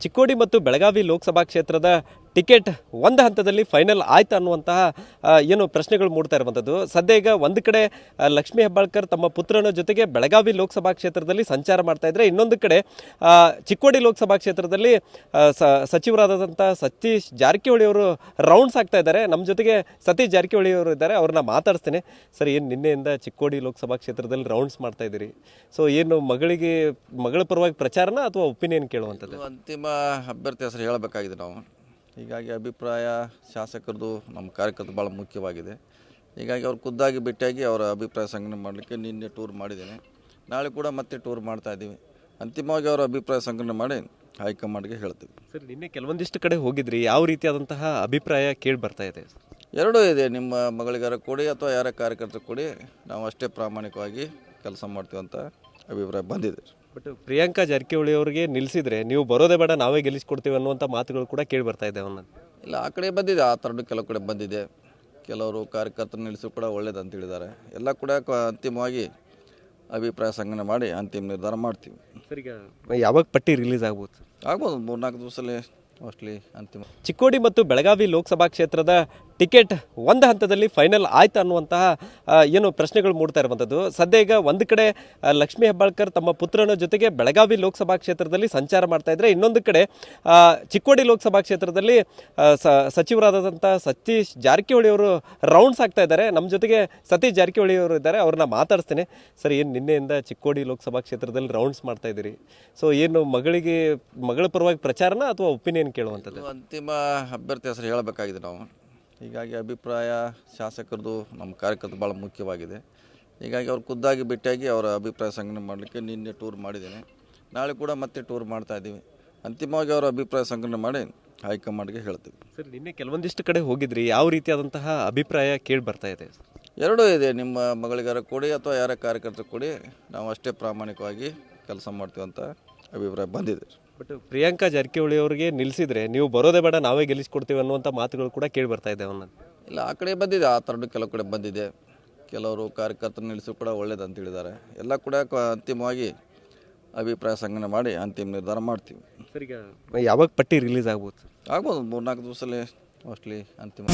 ಚಿಕ್ಕೋಡಿ ಮತ್ತು ಬೆಳಗಾವಿ ಲೋಕಸಭಾ ಕ್ಷೇತ್ರದ ಟಿಕೆಟ್ ಒಂದು ಹಂತದಲ್ಲಿ ಫೈನಲ್ ಆಯ್ತು ಅನ್ನುವಂತಹ ಏನು ಪ್ರಶ್ನೆಗಳು ಮೂಡ್ತಾ ಇರುವಂಥದ್ದು. ಸದ್ಯ ಈಗ ಒಂದು ಕಡೆ ಲಕ್ಷ್ಮೀ ಹೆಬ್ಬಾಳ್ಕರ್ ತಮ್ಮ ಪುತ್ರನ ಜೊತೆಗೆ ಬೆಳಗಾವಿ ಲೋಕಸಭಾ ಕ್ಷೇತ್ರದಲ್ಲಿ ಸಂಚಾರ ಮಾಡ್ತಾ ಇದ್ರೆ, ಇನ್ನೊಂದು ಕಡೆ ಚಿಕ್ಕೋಡಿ ಲೋಕಸಭಾ ಕ್ಷೇತ್ರದಲ್ಲಿ ಸಚಿವರಾದಂಥ ಸತೀಶ್ ಜಾರಕಿಹೊಳಿ ಅವರು ರೌಂಡ್ಸ್ ಆಗ್ತಾ ಇದ್ದಾರೆ. ನಮ್ಮ ಜೊತೆಗೆ ಸತೀಶ್ ಜಾರಕಿಹೊಳಿ ಅವರು ಇದ್ದಾರೆ. ಅವ್ರನ್ನ ಮಾತಾಡಿಸ್ತೇನೆ. ಸರ್, ಏನು ನಿನ್ನೆಯಿಂದ ಚಿಕ್ಕೋಡಿ ಲೋಕಸಭಾ ಕ್ಷೇತ್ರದಲ್ಲಿ ರೌಂಡ್ಸ್ ಮಾಡ್ತಾ ಇದ್ದೀರಿ? ಸೊ ಏನು ಮಗಳಿಗೆ, ಮಗಳ ಪರವಾಗಿ ಪ್ರಚಾರನ ಅಥವಾ ಒಪಿನಿಯನ್ ಕೇಳುವಂಥದ್ದು? ಅಂತಿಮ ಅಭ್ಯರ್ಥಿ ಹೆಸರು ಹೇಳಬೇಕಾಗಿದೆ ನಾವು. ಹೀಗಾಗಿ ಅಭಿಪ್ರಾಯ ಶಾಸಕರದು ನಮ್ಮ ಕಾರ್ಯಕರ್ತರು ಭಾಳ ಮುಖ್ಯವಾಗಿದೆ. ಹೀಗಾಗಿ ಅವ್ರು ಖುದ್ದಾಗಿ ಭೇಟಿಯಾಗಿ ಅವರ ಅಭಿಪ್ರಾಯ ಸಂಗ್ರಹ ಮಾಡಲಿಕ್ಕೆ ನಿನ್ನೆ ಟೂರ್ ಮಾಡಿದ್ದೇನೆ. ನಾಳೆ ಕೂಡ ಮತ್ತೆ ಟೂರ್ ಮಾಡ್ತಾ ಇದ್ದೀವಿ. ಅಂತಿಮವಾಗಿ ಅವರ ಅಭಿಪ್ರಾಯ ಸಂಗ್ರಹ ಮಾಡಿ ಹೈಕಮಾಂಡ್ಗೆ ಹೇಳ್ತೀವಿ. ಸರ್ ನಿನ್ನೆ ಕೆಲವೊಂದಿಷ್ಟು ಕಡೆ ಹೋಗಿದ್ರಿ. ಯಾವ ರೀತಿಯಾದಂತಹ ಅಭಿಪ್ರಾಯ ಕೇಳಿ ಬರ್ತಾ ಇದೆ? ಎರಡೂ ಇದೆ. ನಿಮ್ಮ ಮಗಳಿಗಾರ ಕೊಡಿ ಅಥವಾ ಯಾರ ಕಾರ್ಯಕರ್ತರು ಕೊಡಿ ನಾವು ಅಷ್ಟೇ ಪ್ರಾಮಾಣಿಕವಾಗಿ ಕೆಲಸ ಮಾಡ್ತೀವಿ ಅಂತ ಅಭಿಪ್ರಾಯ ಬಂದಿದೆ. ಬಟ್ ಪ್ರಿಯಾಂಕಾ ಜಾರಕಿಹೊಳಿ ಅವರಿಗೆ ನಿಲ್ಲಿಸಿದ್ರೆ ನೀವು ಬರೋದೇ ಬೇಡ ನಾವೇ ಗೆಲ್ಲಿಸ್ಕೊಡ್ತೀವಿ ಅನ್ನುವಂಥ ಮಾತುಗಳು ಕೂಡ ಕೇಳಿ ಬರ್ತಾ ಇದೆ ಅವನ್ನ ಇಲ್ಲ ಆ ಕಡೆ ಬಂದಿದೆ ಆ ಥರದ್ದು ಕೆಲವು ಕಡೆ ಬಂದಿದೆ. ಕೆಲವರು ಕಾರ್ಯಕರ್ತರು ನಿಲ್ಲಿಸೋ ಕೂಡ ಒಳ್ಳೇದು ಅಂತ ಹೇಳಿದ್ದಾರೆ. ಎಲ್ಲ ಕೂಡ ಕ- ಅಂತಿಮವಾಗಿ ಅಭಿಪ್ರಾಯ ಸಂಗ್ರಹ ಮಾಡಿ ಅಂತಿಮ ನಿರ್ಧಾರ ಮಾಡ್ತೀವಿ. ಸರಿ ಈಗ ಯಾವಾಗ ಪಟ್ಟಿ ರಿಲೀಸ್ ಆಗ್ಬೋದು? ಆಗ್ಬೋದು ಮೂರ್ನಾಲ್ಕು ದಿವಸದಲ್ಲಿ ಮೋಸ್ಟ್ಲಿ ಅಂತಿಮ. ಚಿಕ್ಕೋಡಿ ಮತ್ತು ಬೆಳಗಾವಿ ಲೋಕಸಭಾ ಕ್ಷೇತ್ರದ ಟಿಕೆಟ್ ಒಂದು ಹಂತದಲ್ಲಿ ಫೈನಲ್ ಆಯ್ತು ಅನ್ನುವಂತಹ ಏನು ಪ್ರಶ್ನೆಗಳು ಮೂಡ್ತಾ ಇರುವಂಥದ್ದು. ಸದ್ಯ ಈಗ ಒಂದು ಕಡೆ ಲಕ್ಷ್ಮೀ ಹೆಬ್ಬಾಳ್ಕರ್ ತಮ್ಮ ಪುತ್ರನ ಜೊತೆಗೆ ಬೆಳಗಾವಿ ಲೋಕಸಭಾ ಕ್ಷೇತ್ರದಲ್ಲಿ ಸಂಚಾರ ಮಾಡ್ತಾ ಇದ್ರೆ, ಇನ್ನೊಂದು ಕಡೆ ಚಿಕ್ಕೋಡಿ ಲೋಕಸಭಾ ಕ್ಷೇತ್ರದಲ್ಲಿ ಸ- ಸಚಿವರಾದಂಥ ಸತೀಶ್ ಜಾರಕಿಹೊಳಿ ಅವರು ರೌಂಡ್ಸ್ ಆಗ್ತಾ ಇದ್ದಾರೆ. ನಮ್ಮ ಜೊತೆಗೆ ಸತೀಶ್ ಜಾರಕಿಹೊಳಿ ಅವರು ಇದ್ದಾರೆ, ಅವ್ರನ್ನ ಮಾತಾಡಿಸ್ತೇನೆ. ಸರ್, ಏನು ನಿನ್ನೆಯಿಂದ ಚಿಕ್ಕೋಡಿ ಲೋಕಸಭಾ ಕ್ಷೇತ್ರದಲ್ಲಿ ರೌಂಡ್ಸ್ ಮಾಡ್ತಾ ಇದ್ದೀರಿ? ಸೊ, ಏನು ಮಗಳಿಗೆ, ಮಗಳ ಪರವಾಗಿ ಪ್ರಚಾರನ ಅಥವಾ ಒಪಿನಿಯನ್ ಕೇಳುವಂಥದ್ದು? ಅಂತಿಮ ಅಭ್ಯರ್ಥಿ ಹೆಸರು ಹೇಳಬೇಕಾಗಿದೆ ನಾವು. ಹೀಗಾಗಿ ಅಭಿಪ್ರಾಯ ಶಾಸಕರದು ನಮ್ಮ ಕಾರ್ಯಕರ್ತರು ಭಾಳ ಮುಖ್ಯವಾಗಿದೆ. ಹೀಗಾಗಿ ಅವ್ರು ಖುದ್ದಾಗಿ ಭೇಟಿಯಾಗಿ ಅವರ ಅಭಿಪ್ರಾಯ ಸಂಗ್ರಹ ಮಾಡಲಿಕ್ಕೆ ನಿನ್ನೆ ಟೂರ್ ಮಾಡಿದ್ದೇನೆ. ನಾಳೆ ಕೂಡ ಮತ್ತೆ ಟೂರ್ ಮಾಡ್ತಾ ಇದ್ದೀವಿ. ಅಂತಿಮವಾಗಿ ಅವರ ಅಭಿಪ್ರಾಯ ಸಂಗ್ರಹ ಮಾಡಿ ಹೈಕಮಾಂಡ್ಗೆ ಹೇಳ್ತೀವಿ. ಸರ್ ನಿನ್ನೆ ಕೆಲವೊಂದಿಷ್ಟು ಕಡೆ ಹೋಗಿದ್ರಿ. ಯಾವ ರೀತಿಯಾದಂತಹ ಅಭಿಪ್ರಾಯ ಕೇಳಿ ಬರ್ತಾ ಇದೆ? ಎರಡೂ ಇದೆ. ನಿಮ್ಮ ಮಗಳಿಗಾರ ಕೊಡಿ ಅಥವಾ ಯಾರ ಕಾರ್ಯಕರ್ತರು ಕೊಡಿ ನಾವು ಅಷ್ಟೇ ಪ್ರಾಮಾಣಿಕವಾಗಿ ಕೆಲಸ ಮಾಡ್ತೀವಿ ಅಂತ ಅಭಿಪ್ರಾಯ ಬಂದಿದೆ. ಬಟ್ ಪ್ರಿಯಾಂಕಾ ಜಾರಕಿಹೊಳಿ ಅವರಿಗೆ ನಿಲ್ಲಿಸಿದ್ರೆ ನೀವು ಬರೋದೇ ಬೇಡ ನಾವೇ ಗೆಲ್ಲಿಸ್ಕೊಡ್ತೀವಿ ಅನ್ನುವಂಥ ಮಾತುಗಳು ಕೂಡ ಕೇಳಿ ಬರ್ತಾ ಇದೆ ಅವನ ಇಲ್ಲ ಆ ಕಡೆ ಬಂದಿದೆ ಆ ಥರದ್ದು ಕೆಲವು ಕಡೆ ಬಂದಿದೆ. ಕೆಲವರು ಕಾರ್ಯಕರ್ತರು ನಿಲ್ಲಿಸಿ ಕೂಡ ಒಳ್ಳೇದು ಅಂತ ಹೇಳಿದ್ದಾರೆ. ಎಲ್ಲ ಕೂಡ ಕ- ಅಂತಿಮವಾಗಿ ಅಭಿಪ್ರಾಯ ಸಂಗ್ರಹಣೆ ಮಾಡಿ ಅಂತಿಮ ನಿರ್ಧಾರ ಮಾಡ್ತೀವಿ. ಸರಿ ಈಗ ಯಾವಾಗ ಪಟ್ಟಿ ರಿಲೀಸ್ ಆಗ್ಬೋದು? ಆಗ್ಬೋದು ಮೂರ್ನಾಲ್ಕು ದಿವಸದಲ್ಲಿ ಮೋಸ್ಟ್ಲಿ ಅಂತಿಮ.